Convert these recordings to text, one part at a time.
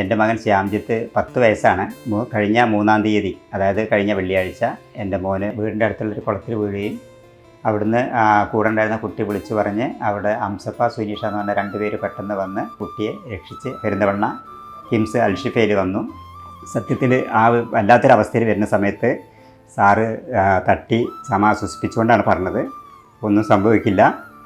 എന്റെ മകൻ ശ്യാംജിത്ത് പത്ത് വയസ്സാണ്. കഴിഞ്ഞ മൂന്നാം തീയതി അതായത് കഴിഞ്ഞ വെള്ളിയാഴ്ച എന്റെ മോന് വീടിന്റെ അടുത്തുള്ളൊരു കുളത്തിൽ വീഴുകയും അവിടുന്ന് കൂടെ ഉണ്ടായിരുന്ന കുട്ടി വിളിച്ചു പറഞ്ഞ് അവിടെ അംസപ്പ സുനീഷ എന്ന് പറഞ്ഞ രണ്ടുപേര് പെട്ടെന്ന് വന്ന് കുട്ടിയെ രക്ഷിച്ച് പെരുന്തവണ്ണ കിംസ് അൽഷിഫയിൽ വന്നു. സത്യത്തിൽ ആ വല്ലാത്തൊരവസ്ഥയിൽ വരുന്ന സമയത്ത് സാറ് തട്ടി സമാശ്വസിപ്പിച്ചുകൊണ്ടാണ് പറഞ്ഞത്. ഒന്നും സംഭവിക്കില്ല.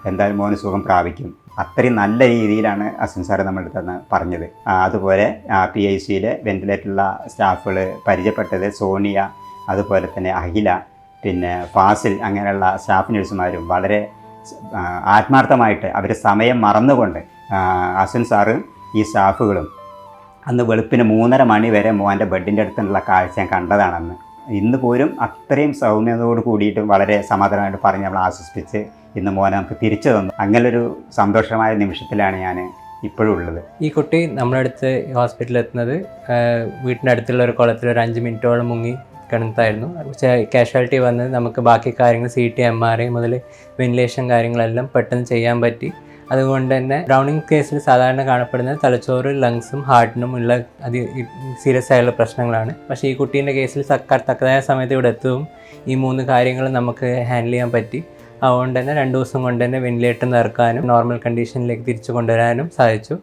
എന്തായാലും മോന് സുഖം പ്രാപിക്കും. അത്രയും നല്ല രീതിയിലാണ് അസിൻ സാറ് നമ്മുടെ അടുത്ത് പറഞ്ഞത് അതുപോലെ പി ഐ സിയിലെ വെന്റിലേറ്ററുള്ള സ്റ്റാഫുകൾ പരിചയപ്പെട്ടത് സോണിയ അതുപോലെ തന്നെ അഖില പിന്നെ ഫാസിൽ അങ്ങനെയുള്ള സ്റ്റാഫ് നഴ്സുമാരും വളരെ ആത്മാർത്ഥമായിട്ട് അവർ സമയം മറന്നുകൊണ്ട് അസിൻ സാറും ഈ സ്റ്റാഫുകളും അന്ന് വെളുപ്പിന് മൂന്നര മണി വരെ മോന്റെ ബെഡിന്റെ അടുത്തുള്ള കാഴ്ച ഞാൻ കണ്ടതാണെന്ന്. ഇന്ന് പോലും അത്രയും സൗമ്യതയോട് കൂടിയിട്ട് വളരെ സമാധാനമായിട്ട് പറഞ്ഞ് നമ്മൾ ആശ്വസിപ്പിച്ച് ഇന്ന് മോനെ നമുക്ക് തിരിച്ചു തന്നു. അങ്ങനൊരു സന്തോഷമായ നിമിഷത്തിലാണ് ഞാൻ ഇപ്പോഴും ഉള്ളത്. ഈ കുട്ടി നമ്മുടെ അടുത്ത് ഹോസ്പിറ്റലിൽ എത്തുന്നത് വീട്ടിന്റെ അടുത്തുള്ള ഒരു കുളത്തിൽ ഒരു അഞ്ച് മിനിറ്റോളം മുങ്ങി കിടന്നതായിരുന്നു. കാഷ്വാലിറ്റി വന്ന് നമുക്ക് ബാക്കി കാര്യങ്ങൾ C T M R I മുതൽ വെന്റിലേഷൻ കാര്യങ്ങളെല്ലാം പെട്ടെന്ന് ചെയ്യാൻ പറ്റി. അതുകൊണ്ട് തന്നെ ഡ്രൗണിങ് കേസിൽ സാധാരണ കാണപ്പെടുന്ന തലച്ചോറ് ലങ്സും ഹാർട്ടിനും ഉള്ള അതി സീരിയസ് ആയുള്ള പ്രശ്നങ്ങളാണ്. പക്ഷേ ഈ കുട്ടീന്റെ കേസിൽ സർക്കാർ തക്കതായ സമയത്ത് ഇവിടെ എത്തുകയും ഈ മൂന്ന് കാര്യങ്ങൾ നമുക്ക് ഹാൻഡിൽ ചെയ്യാൻ പറ്റി. അതുകൊണ്ട് തന്നെ രണ്ട് ദിവസം കൊണ്ട് തന്നെ വെന്റിലേറ്റർ നിറക്കാനും നോർമൽ കണ്ടീഷനിലേക്ക് തിരിച്ചു കൊണ്ടുവരാനും സാധിച്ചു.